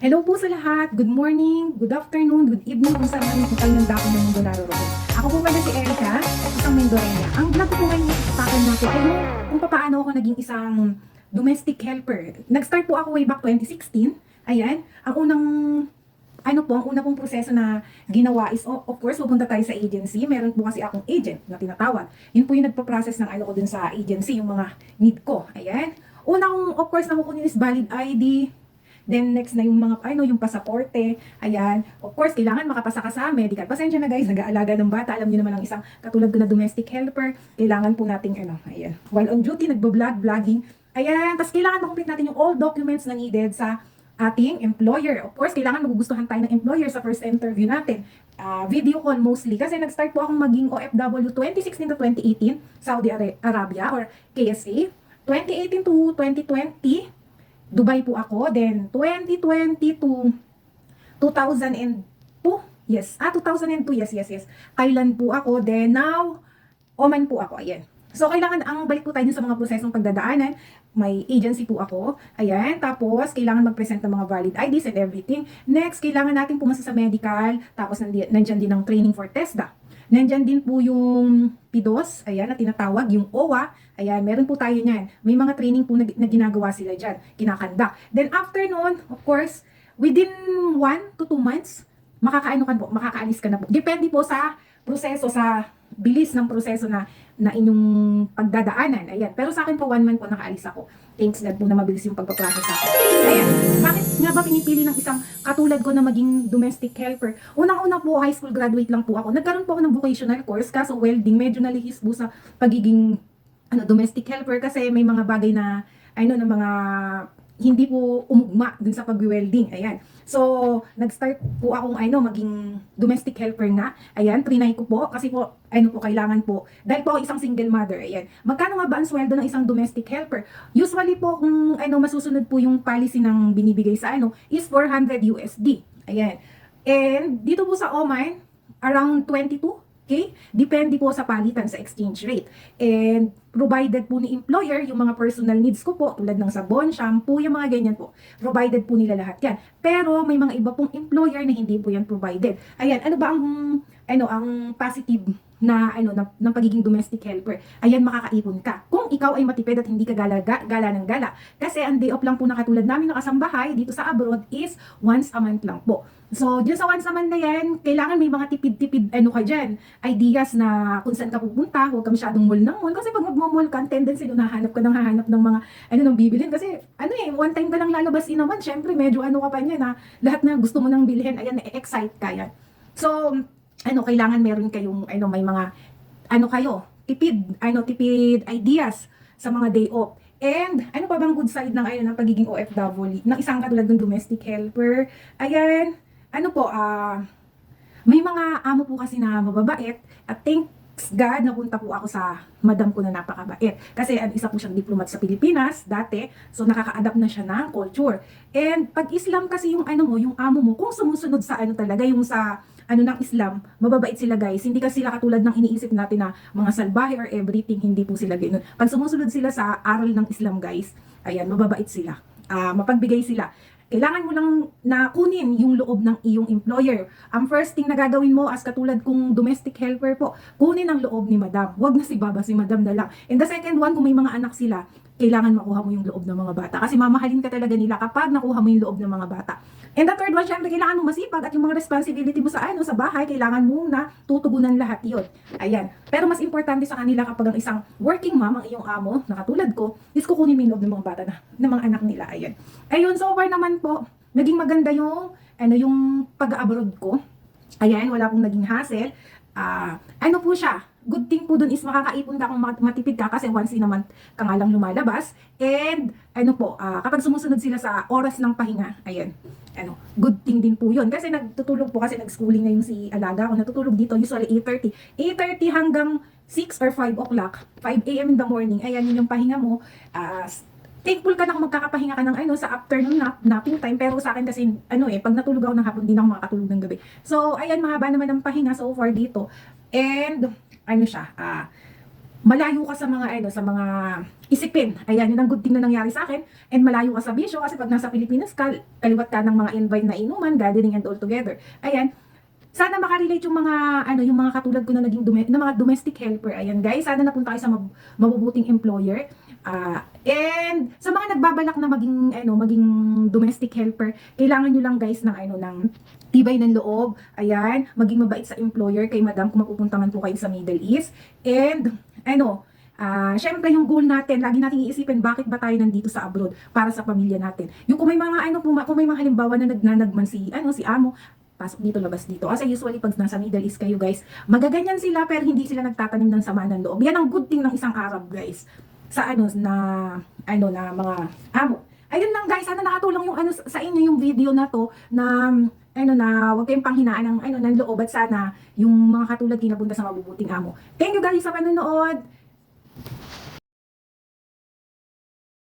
Hello po sa lahat. Good morning, good afternoon, good evening kung saan man kayo ng dako ng mundo naroon. Ako po pala si Erica, isang Mendoreña. Ang vlog ko po ngayon itatakal natin ay yung kung paano ako naging isang domestic helper. Nag-start po ako way back 2016. Ayan, ang unang ano po, ang una pong proseso na ginawa is, of course, pupunta tayo sa agency. Meron po kasi akong agent na tinatawag. Yun po yung nagpa-process ng ano ko dun sa agency, yung mga need ko. Ayan. Unang, of course, nakukunin is valid ID. Then, next na yung mga, ano, yung pasaporte. Ayan. Of course, kailangan makapasa ka sa medical. Pasensya na guys, nag-aalaga ng bata. Alam niyo naman ang isang katulad ko na domestic helper. Kailangan po nating, ano, ayan. While on duty, nagbo-vlog, vlogging. Ayan. Tapos, kailangan makomplete natin yung all documents na needed sa ating employer. Of course, kailangan magugustuhan tayo ng employer sa first interview natin. Ah, video call mostly. Kasi nag-start po akong maging OFW 2016 to 2018, Saudi Ara- Arabia or KSA. 2018 to 2020, Dubai po ako. Then, 2020 to 2002, yes. Ah, 2002, yes, yes, yes. Thailand po ako. Then, now, Oman po ako. Ayan. So, kailangan, ang balik po tayo sa mga prosesong pagdadaanan. May agency po ako. Ayan. Tapos, kailangan mag-present ng mga valid IDs and everything. Next, kailangan natin pumasa sa medical. Tapos, nandi- nandyan din ang training for TESDA. Nandyan din po yung PIDOS, ayan, na tinatawag, yung OWA, ayan, meron po tayo niyan. May mga training po na, na ginagawa sila dyan, kinakanda. Then after nun, of course, within 1 to 2 months, makakaano ka po, makakaalis ka na po. Depende po sa proseso, sa bilis ng proseso na na inyong pagdadaanan. Ayan. Pero sa akin po, one month po nakaalis ako. Thanks God po na mabilis yung pagpaprocess ako. Ayan. Bakit nga ba pinipili ng isang katulad ko na maging domestic helper? Unang-una po, high school graduate lang po ako. Nagkaroon po ako ng vocational course, kaso welding, medyo nalihis po sa pagiging ano, domestic helper kasi may mga bagay na ano na mga hindi po umugma dun sa pag-welding. Ayan. So, nag-start po akong ano, maging domestic helper nga. Ayan, trinay ko po kasi po, ano po, kailangan po. Dahil po ako isang single mother. Ayan. Magkano nga ba ang sweldo ng isang domestic helper? Usually po, kung ano, masusunod po yung policy ng binibigay sa ano, is 400 USD. Ayan. And dito po sa Oman, around 22 Okay? Depende po sa palitan sa exchange rate. And provided po ni employer yung mga personal needs ko po, tulad ng sabon, shampoo, yung mga ganyan po. Provided po nila lahat yan. Pero may mga iba pong employer na hindi po yan provided. Ayan, ano ba ang ano ang positive na ano na, ng pagiging domestic helper. Ayan makakaipon ka. Kung ikaw ay matipid at hindi ka gala, ga- gala ng gala. Kasi ang day off lang po na katulad namin ng kasambahay dito sa abroad is once a month lang po. So, dyan sa once month na yan, kailangan may mga tipid-tipid ano ka dyan. Ideas na kung saan ka pupunta, huwag ka masyadong mall ng mall. Kasi pag magmamall ka, tendency doon hahanap ka ng hahanap ng mga ano nang bibilin. Kasi ano eh, one time ka lang lalabas in a month, syempre medyo ano ka pa niya na lahat na gusto mo nang bilhin, ayan, na-excite ka yan. So, ano, kailangan meron kayong, ano, may mga, ano kayo, tipid, ano, tipid ideas sa mga day off. And, ano pa bang good side ng, ayun, ng pagiging OFW, ng isang katulad ng domestic helper? Ayan, ano po, ah, may mga amo po kasi na mababait at thanks God napunta po ako sa madam ko na napakabait. Kasi ang isa po siyang diplomat sa Pilipinas dati, so nakaka-adapt na siya ng culture. And pag Islam kasi yung ano mo, yung amo mo, kung sumusunod sa ano talaga, yung sa ano ng Islam, mababait sila guys. Hindi kasi sila katulad ng iniisip natin na mga salbahe or everything, hindi po sila ganoon. Pag sumusunod sila sa aral ng Islam guys, ayan, mababait sila. Ah, mapagbigay sila kailangan mo lang na kunin yung loob ng iyong employer. Ang first thing na gagawin mo as katulad kung domestic helper po, kunin ang loob ni madam. Huwag na si baba, si madam na lang. And the second one, kung may mga anak sila, kailangan makuha mo yung loob ng mga bata. Kasi mamahalin ka talaga nila kapag nakuha mo yung loob ng mga bata. And the third one, syempre, kailangan mo masipag at yung mga responsibility mo sa ano, sa bahay, kailangan mo na tutugunan lahat yun. Ayan. Pero mas importante sa kanila kapag ang isang working mom, ang iyong amo, na katulad ko, is kukunin mo yung loob ng mga bata na, ng mga anak nila. Ayan. Ayun, so far naman po, naging maganda yung, ano, yung pag-abroad ko. Ayan, wala pong naging hassle. Ah, ano po siya? Good thing po dun is makakaipon ka kung mat- matipid ka kasi once in a month ka nga lang lumalabas. And ano po, ah, kapag sumusunod sila sa oras ng pahinga, ayan, ano, good thing din po yun. Kasi nagtutulog po kasi nag-schooling na yung si Alaga ako. Natutulog dito usually 8.30. 8.30 hanggang 6 or 5 o'clock, 5 a.m. in the morning. Ayan, yun yung pahinga mo. Ah, thankful ka na kung magkakapahinga ka ng ano sa afternoon nap, napping time pero sa akin kasi ano eh pag natulog ako ng hapon hindi na ako makakatulog ng gabi so ayan mahaba naman ang pahinga so far dito and ano siya ah malayo ka sa mga ano sa mga isipin. Ayan, yun ang good thing na nangyari sa akin. And malayo ka sa bisyo kasi pag nasa Pilipinas ka, kaliwat ka ng mga invite na inuman, gathering and all together. Ayan. Sana makarelate yung mga ano yung mga katulad ko na naging dome- na mga domestic helper. Ayan guys, sana napunta kayo sa mab- mabubuting employer. Ah, and sa mga nagbabalak na maging ano maging domestic helper, kailangan nyo lang guys ng ano ng tibay ng loob. Ayan, maging mabait sa employer kay madam kung mapupunta man po kayo sa Middle East. And ano, Ah, syempre yung goal natin, lagi nating iisipin bakit ba tayo nandito sa abroad para sa pamilya natin. Yung kung may mga ano po, kung may mga halimbawa na nagnanagman si ano si amo, pasok dito, labas dito. Kasi usually pag nasa Middle East kayo guys, magaganyan sila pero hindi sila nagtatanim ng sama ng loob. Yan ang good thing ng isang Arab guys. Sa ano na ano na mga amo. Ayun lang guys, sana nakatulong yung ano sa inyo yung video na to na ano na wag kayong panghinaan ng ano ng loob at sana yung mga katulad kinapunta sa mabubuting amo. Thank you guys sa panonood.